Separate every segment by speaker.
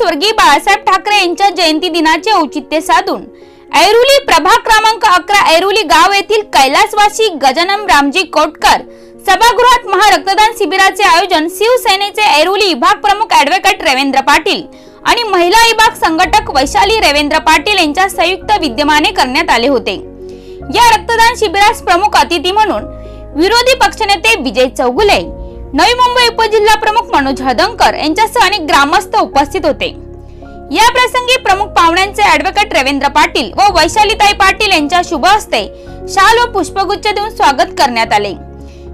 Speaker 1: स्वर्गीय बाळासाहेब ठाकरे यांच्या जयंती दिनाचे औचित्य साधून ऐरुली प्रभाग क्रमांक अकरा ऐरुली गाव येथील कैलासवासी गजानन रामजी कोटकर सभागृहात महारक्तदान शिबिराचे आयोजन शिवसेनेचे ऐरुली विभाग प्रमुख ऍडव्होकेट रवींद्र पाटील आणि महिला विभाग संघटक वैशाली रवींद्र पाटील यांच्या संयुक्त विद्यमाने करण्यात आले होते. या रक्तदान शिबिरास प्रमुख अतिथी म्हणून विरोधी पक्षनेते विजय चौगुले नवी मुंबई उपजिल्हा प्रमुख मनोज हदंकर यांच्यासह अनेक ग्रामस्थ उपस्थित होते. या प्रसंगी प्रमुख पाहुण्यांचे ऍडव्होकेट रवींद्र पाटील व वैशालीताई पाटील यांच्या शुभ हस्ते शाल व पुष्पगुच्छ देऊन स्वागत करण्यात आले.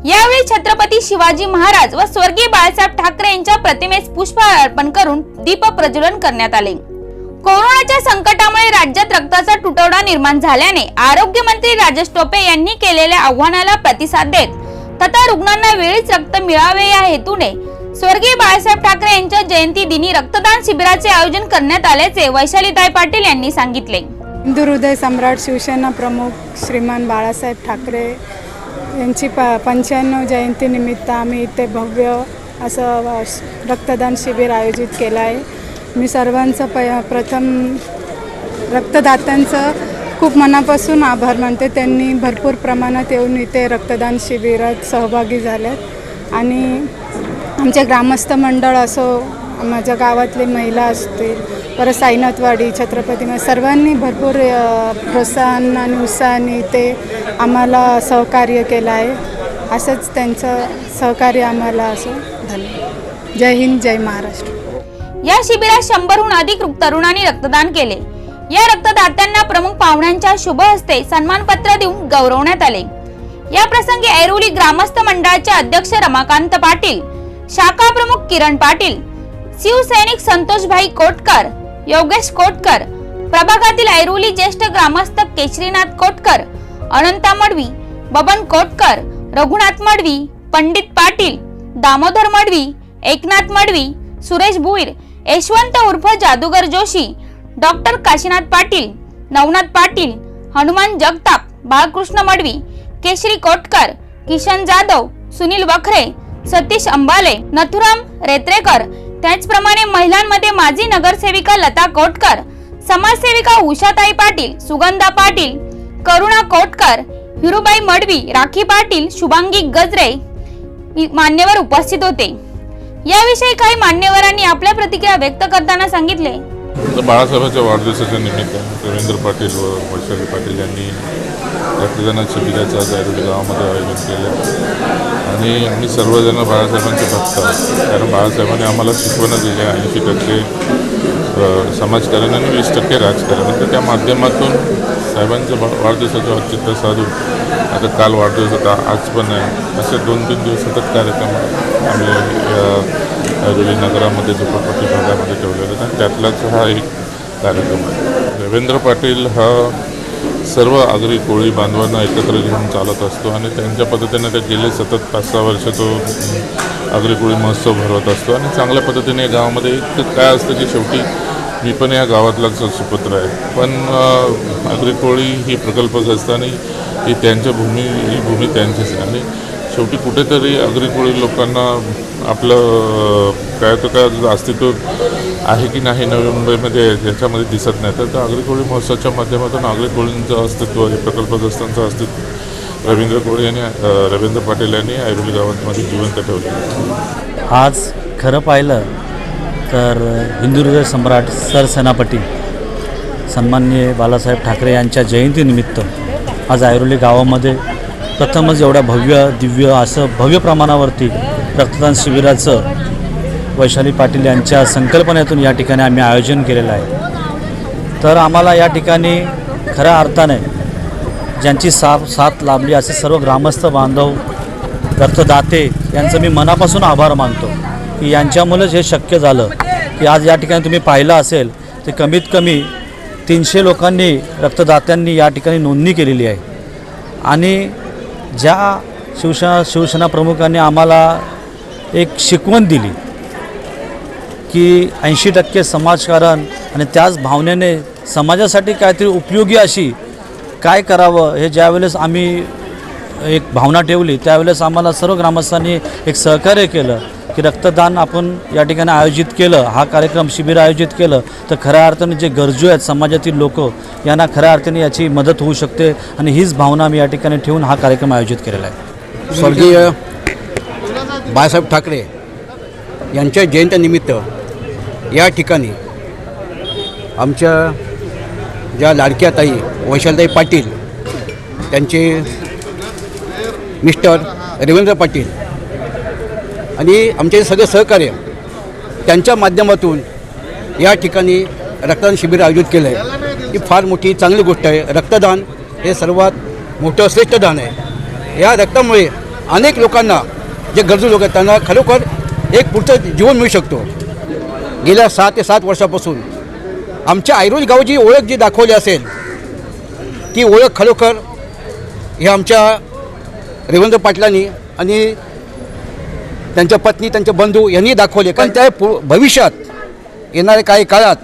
Speaker 1: यावेळी छत्रपती शिवाजी महाराज व स्वर्गीय बाळासाहेब ठाकरे यांच्या प्रतिमेस पुष्प अर्पण करून दीप प्रज्वलन करण्यात आले. कोरोनाच्या संकटामुळे राज्यात रक्ताचा तुटवडा निर्माण झाल्याने आरोग्य मंत्री राजेश टोपे यांनी केलेल्या आव्हानाला प्रतिसाद देत तथा रुग्णांना वेळीच रक्त मिळावे या हेतूने स्वर्गीय बाळासाहेब ठाकरे यांच्या जयंती दिनी रक्तदान शिबिराचे आयोजन करण्यात आल्याचे वैशालीताई पाटील यांनी सांगितले.
Speaker 2: हिंदू हृदय सम्राट शिवसेना प्रमुख श्रीमान बाळासाहेब ठाकरे यांची प पंच्याण्णव जयंतीनिमित्त आम्ही इथे भव्य असं श- रक्तदान शिबिर आयोजित केलं आहे. मी सर्वांचं प प्रथम रक्तदात्यांचं खूप मनापासून आभार मानते. त्यांनी भरपूर प्रमाणात येऊन इथे रक्तदान शिबिरात सहभागी झाल्यात. आणि आमचे ग्रामस्थ मंडळ असो माझ्या गावातली महिला असतील परत साईनाथवाडी छत्रपती सर्वांनी भरपूर प्रोत्साहन आणि उत्साहाने ते आम्हाला सहकार्य केलं आहे असंच त्यांचं सहकार्य आम्हाला असं. धन्यवाद. जय हिंद जय महाराष्ट्र.
Speaker 1: या शिबिरात शंभरहून अधिक तरुणांनी रक्तदान केले. या रक्तदात्यांना प्रमुख पाहुण्यांच्या शुभ हस्ते सन्मानपत्र देऊन गौरवण्यात आले. या प्रसंगी ऐरोली ग्रामस्थ मंडळाचे अध्यक्ष रमाकांत पाटील शाखा प्रमुख किरण पाटील शिवसैनिक संतोषभाई कोटकर योगेश कोटकर प्रभागातील ऐरोली ज्येष्ठ ग्रामस्थ केशरीनाथ कोटकर अनंता मडवी बबन कोटकर रघुनाथ मडवी पंडित पाटील दामोदर मडवी एकनाथ मडवी सुरेश भुईर यशवंत उर्फ जादूगर जोशी डॉक्टर काशीनाथ पाटील नवनाथ पाटील हनुमान जगताप बाळकृष्ण मडवी केशरी कोटकर किशन जाधव सुनील वखरे सतीश अंबाले नथुराम रेत्रेकर. त्याचप्रमाणे महिलांमध्ये माजी नगरसेविका लता कोटकर समाजसेविका उषाताई पाटील सुगंधा पाटील करुणा कोटकर हिरुबाई मडवी राखी पाटील शुभांगी गजरे मान्यवर उपस्थित होते. याविषयी काही मान्यवरांनी आपल्या प्रतिक्रिया व्यक्त करताना सांगितले.
Speaker 3: बाळासाहेबांच्या वाढदिवसाच्या निमित्तानं रवींद्र पाटील व वैशाली पाटील यांनी रक्तदान शिबिराचं आज गावामध्ये आयोजन केलं. आणि आम्ही सर्वजण बाळासाहेबांचे भक्त कारण बाळासाहेबांनी आम्हाला शिकवणं दिली आहे. ऐंशी टक्के समाजकारण आणि वीस टक्के राजकारण. तर त्या माध्यमातून साहेबांचं वाढदिवसाचं औचित्य साधून आता काल वाढदिवस होता आज पण आहे. असे दोन तीन दिवस सतत कार्यक्रम आम्ही या नगरामध्ये झोपडपट्टी भागामध्ये ठेवलेले आहे आणि त्यातलाच हा एक कार्यक्रम आहे. रवींद्र पाटील हा सर्व आगरी कोळी बांधवांना एकत्र घेऊन चालत असतो आणि त्यांच्या पद्धतीने ते गेले सतत पाच सहा वर्ष तो आगरी कोळी महोत्सव भरवत असतो. आणि चांगल्या पद्धतीने या गावामध्ये एक काय असतं की शेवटी मी पण या गावातलाच सुपुत्र आहे. पण आगरी कोळी ही प्रकल्पग्रस्त आणि ही त्यांच्या भूमी ही भूमी त्यांचीच आहे. आणि शेवटी कुठेतरी आगरी लोकांना आपलं काय तर काय अस्तित्व आहे की नाही नवी मुंबईमध्ये याच्यामध्ये दिसत नाही. तर आगरी महोत्सवाच्या माध्यमातून आगरी कोळींचं अस्तित्व हे प्रकल्पग्रस्तांचं अस्तित्व रवींद्र कोळी यांनी रवींद्र पाटील यांनी ऐरोली गावामध्ये जिवंत ठेवले.
Speaker 4: आज खरं पाहिलं तर हिंदू सम्राट सरसेनापती सन्माननीय बालासाहेब ठाकरे यांच्या जयंतीनिमित्त आज ऐरोली गावामध्ये प्रथमच एवढ्या भव्य दिव्य असं भव्य प्रमाणावरती रक्तदान शिबिराचं वैशाली पाटील यांच्या संकल्पनेतून या ठिकाणी आम्ही आयोजन केलेलं आहे. तर आम्हाला या ठिकाणी खऱ्या अर्थाने ज्यांची साथ साथ लाभली असे सर्व ग्रामस्थ बांधव रक्तदाते यांचं मी मनापासून आभार मानतो की यांच्यामुळेच हे शक्य झालं की आज या ठिकाणी तुम्ही पाहिलं असेल ते कमीत कमी तीनशे लोकांनी रक्तदात्यांनी या ठिकाणी नोंदणी केलेली आहे. आणि ज्या शिवसेना शिवसेना प्रमुखांनी आम्हाला एक शिकवण दिली की ऐंशी टक्के समाजकारण आणि त्याच भावनेने समाजासाठी काहीतरी उपयोगी अशी काय करावं हे ज्यावेळेस आम्ही एक भावना ठेवली त्यावेळेस आम्हाला सर्व ग्रामस्थांनी एक सहकार्य केलं. की रक्तदान आपण या ठिकाणी आयोजित केलं हा कार्यक्रम शिबिर आयोजित केलं तर खऱ्या अर्थाने जे गरजू आहेत समाजातील लोक यांना खऱ्या अर्थाने याची मदत होऊ शकते आणि हीच भावना मी या ठिकाणी ठेवून हा कार्यक्रम आयोजित केलेला आहे.
Speaker 5: स्वर्गीय बाळासाहेब ठाकरे यांच्या जयंतीनिमित्त या ठिकाणी आमच्या ज्या लाडक्या ताई वैशालताई पाटील त्यांचे मिस्टर रवींद्र पाटील आणि आमचे सगळे सहकार्य त्यांच्या माध्यमातून या ठिकाणी रक्तदान शिबिर आयोजित केलं आहे ही फार मोठी चांगली गोष्ट आहे. रक्तदान हे सर्वात मोठं श्रेष्ठ दान आहे. या रक्तामुळे अनेक लोकांना जे गरजू लोक आहेत त्यांना खरोखर एक पुढचं जीवन मिळू शकतो. गेल्या सहा ते सात वर्षापासून आमच्या ऐरोज गावची ओळख जी दाखवली असेल ती ओळख खरोखर हे आमच्या रेवंद्र पाटलांनी आणि त्यांच्या पत्नी त्यांचे बंधू यांनी दाखवले. कारण त्या पु भविष्यात येणाऱ्या काही काळात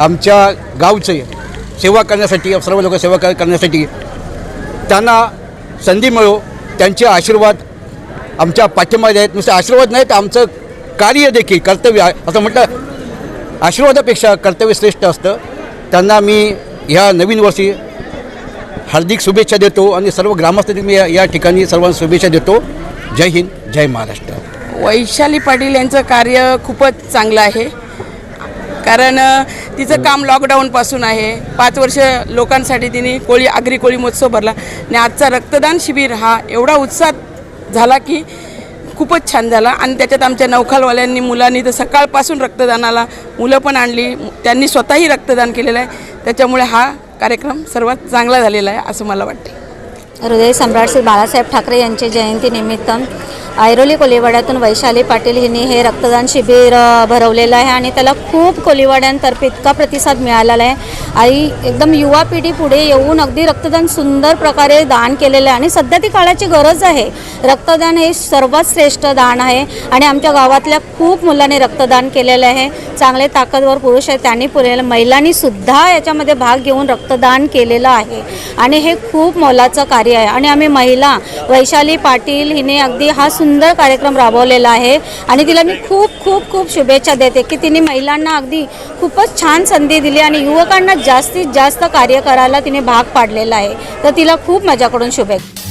Speaker 5: आमच्या गावचे सेवा करण्यासाठी सर्व लोक सेवा करण्यासाठी त्यांना संधी मिळो त्यांचे आशीर्वाद आमच्या पाठिंबा आहेत. नुसते आशीर्वाद नाही तर आमचं कार्य देखील कर्तव्य आहे. असं म्हटलं आशीर्वादापेक्षा कर्तव्य श्रेष्ठ असतं. त्यांना मी ह्या नवीन वर्षी हार्दिक शुभेच्छा देतो आणि सर्व ग्रामस्थांनी मी या ठिकाणी सर्वांना शुभेच्छा देतो. जय हिंद. जय महाराष्ट्र.
Speaker 6: वैशाली पाटील यांचं कार्य खूपच चांगलं आहे. कारण तिचं काम लॉकडाऊनपासून आहे. पाच वर्ष लोकांसाठी तिने कोळी आगरी कोळी महोत्सव भरला. आणि आजचा रक्तदान शिबिर हा एवढा उत्साह झाला की खूपच छान झाला. आणि त्याच्यात आमच्या नौखालवाल्यांनी मुलांनी तर सकाळपासून रक्तदानाला मुलं पण आणली. त्यांनी स्वतःही रक्तदान केलेलं आहे. त्याच्यामुळे हा कार्यक्रम सर्वात चांगला झालेला आहे असं मला वाटते
Speaker 7: हृदय सम्राट श्री बाळासाहेब ठाकरे यांच्या जयंतीनिमित्त ऐरोली कोलीवाड्यातून वैशाली पाटील हिने हे रक्तदान शिबिर भरवलेलं आहे आणि त्याला खूप कोलीवाड्यांतर्फे इतका प्रतिसाद मिळालेला आहे. आई एकदम युवा पिढी पुढे येऊन अगदी रक्तदान सुंदर प्रकारे दान केलेलं आहे आणि सध्या ती काळाची गरज आहे. रक्तदान हे सर्वात श्रेष्ठ दान आहे आणि आमच्या गावातल्या खूप मुलांनी रक्तदान केलेलं आहे. चांगले ताकदवर पुरुष आहेत त्यांनी पुरेल महिलांनीसुद्धा याच्यामध्ये भाग घेऊन रक्तदान केलेलं आहे. आणि हे खूप मोलाचं कार्य आहे. आणि आम्ही महिला वैशाली पाटील हिने अगदी हा सुंदर सुंदर कार्यक्रम राबवलेला आहे. आणि तिला मी खूप खूप खूप शुभेच्छा देते की तिने महिलांना अगदी खूपच छान संधी दिली आणि युवकांना जास्तीत जास्त कार्य करायला तिने भाग पाडलेला आहे. तर तिला खूप माझ्याकडून शुभेच्छा.